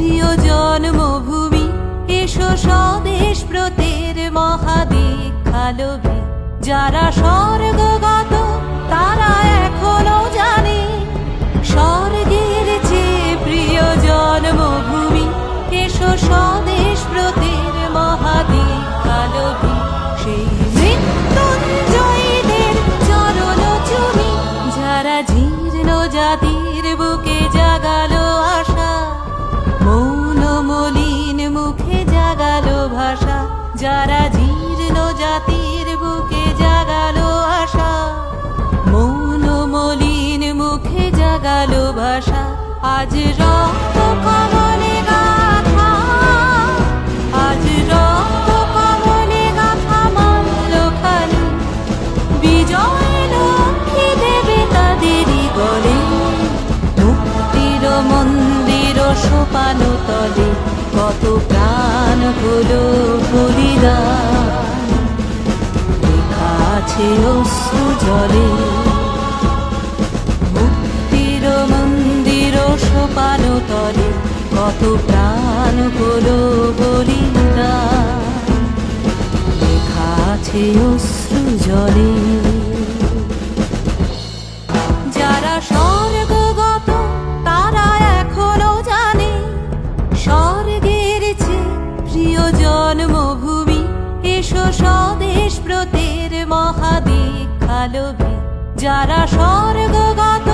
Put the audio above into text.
প্রিয় জন্মভূমি এসো স্বদেশ প্রতের মহাদেখালোভে যারা স্বর্গ জাগালো ভাষা, যারা জীর্ণ জাতির বুকে জাগালো আশা। মৌন মলিন মুখে জাগালো ভাষা, আজ রক্ত মন্দির সোপানো তলে কত হলো অশ্রু জলে। মুক্তির মন্দির সোপানো কত প্রাণ হলো বলিদান লেখা আছে অশ্রু জলে। যারা স্বর্গগত স্বদেশ ব্রতের মহাদীক্ষা লোভে যারা স্বর্গগত